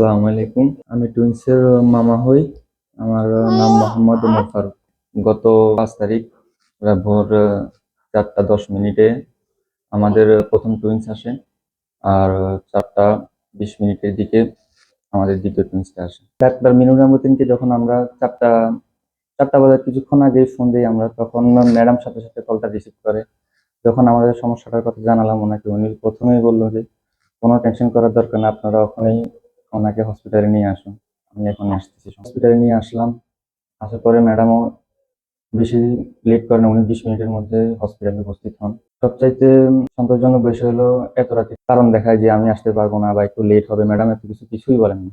সালাম আলাইকুম। আমি টুইন্সের মামা হই। আমার নাম মোহাম্মদ উমর ফারুক। গত পাঁচ তারিখ ভোর চারটা দশ মিনিটে আমাদের প্রথম টুইন্স আসে আর চারটা বিশ মিনিটের দিকে আমাদের দ্বিতীয় টুইন্সটা আসে। ডাক্তার মিনুর রহমতিনকে যখন আমরা চারটা চারটা বাজার কিছুক্ষণ আগে ফোন দিই আমরা, তখন ম্যাডাম সাথে সাথে কলটা রিসিভ করে। যখন আমাদের সমস্যাটার কথা জানালাম ওনাকে, উনি প্রথমেই বলল যে, কোনো টেনশন করার দরকার না, আপনারা ওখানেই ওনাকে হসপিটালে নিয়ে আসুন। আমি এখন আসতেছি। হসপিটালে নিয়ে আসলাম। আসার পরে ম্যাডামও বেশি লেট করেন, উনি বিশ মিনিটের মধ্যে হসপিটালে উপস্থিত হন। সবচাইতে সন্তোষজনক বিষয় হলো, এত রাতে কারণ দেখায় যে আমি আসতে পারব না বা একটু লেট হবে। ম্যাডাম এত কিছু কিছুই বলেন না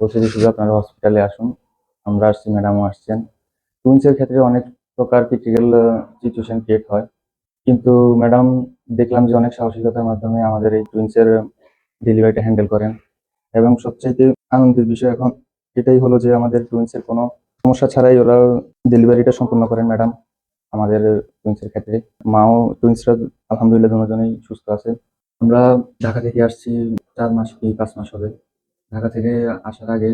বলছে যে শুধু আপনারা হসপিটালে আসুন। আমরা আসছি ম্যাডামও আসছেন। টুইন্সের ক্ষেত্রে অনেক প্রকার ক্রিটিক্যাল সিচুয়েশন ক্রিয়েট হয়। কিন্তু ম্যাডাম দেখলাম যে অনেক সাহসিকতার মাধ্যমে আমাদের এই টুইন্সের ডেলিভারিটা হ্যান্ডেল করেন। এবং সবচাইতে আনন্দের বিষয় এখন এটাই হলো যে আমাদের টুইন্সের কোনো সমস্যা ছাড়াই ওরা ডেলিভারিটা সম্পূর্ণ করেন ম্যাডাম আমাদের টুইন্সের ক্ষেত্রে। মাও টুইন্সরা আলহামদুলিল্লাহ দুজনেই সুস্থ আছে। আমরা ঢাকা থেকে আসছি চার মাস কি পাঁচ মাস হবে। ঢাকা থেকে আসার আগে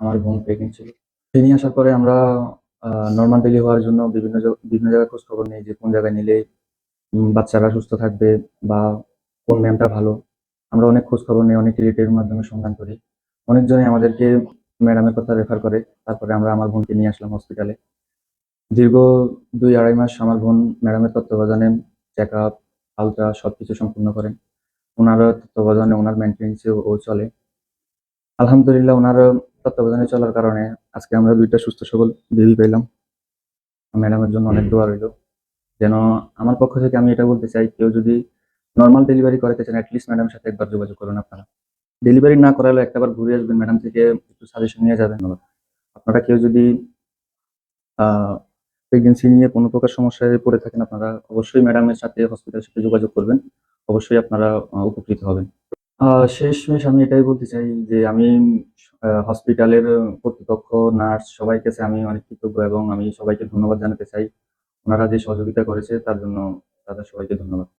আমার বোন প্রেগনেন্ট ছিল। তিনি আসার পরে আমরা নর্মাল ডেলি হওয়ার জন্য বিভিন্ন বিভিন্ন জায়গায় খোঁজ খবর নিই যে কোন জায়গায় নিলে বাচ্চারা সুস্থ থাকবে বা কোন ম্যামটা ভালো। আমরা অনেক খোঁজ খবর নিই অনেক রিলেটিভের মাধ্যমে সন্ধান করি। অনেকজনই আমাদেরকে ম্যাডামের কথা রেফার করে। তারপরে আমরা আমার বোনকে নিয়ে আসলাম হসপিটালে দীর্ঘ দুই আড়াই মাস আমার বোন ম্যাডামের তত্ত্বাবধানে চেক আপ আলট্রা সব কিছু সম্পূর্ণ করেন। ওনার তত্ত্বাবধানে, ওনার মেনটেন্সে ও চলে। আলহামদুলিল্লাহ, ওনার তত্ত্বাবধানে চলার কারণে আজকে আমরা দুইটা সুস্থ সবল বেবি পেলাম ম্যাডামের জন্য অনেক দোয়া রইল। যেন আমার পক্ষ থেকে আমি এটা বলতে চাই, কেউ যদি নর্মাল ডেলিভারি করাতে চান অ্যাটলিস্ট ম্যাডামের সাথে একবার যোগাযোগ করুন আপনারা। ডেলিভারি না করালে একটাবার ঘুরে আসবেন ম্যাডাম থেকে একটু সাজেশন নিয়ে যাবেন। আপনারা কেউ যদি প্রেগনেন্সি নিয়ে কোনো প্রকার সমস্যায় পড়ে থাকেন, আপনারা অবশ্যই ম্যাডামের সাথে হসপিটালের সাথে যোগাযোগ করবেন। অবশ্যই আপনারা উপকৃত হবেন। শেষমেশ আমি এটাই বলতে চাই যে আমি হসপিটালের কর্তৃপক্ষ নার্স সবাই কাছে আমি অনেক কৃতজ্ঞ এবং আমি সবাইকে ধন্যবাদ জানাতে চাই। ওনারা যে সহযোগিতা করেছে, তার জন্য তাদের সবাইকে ধন্যবাদ।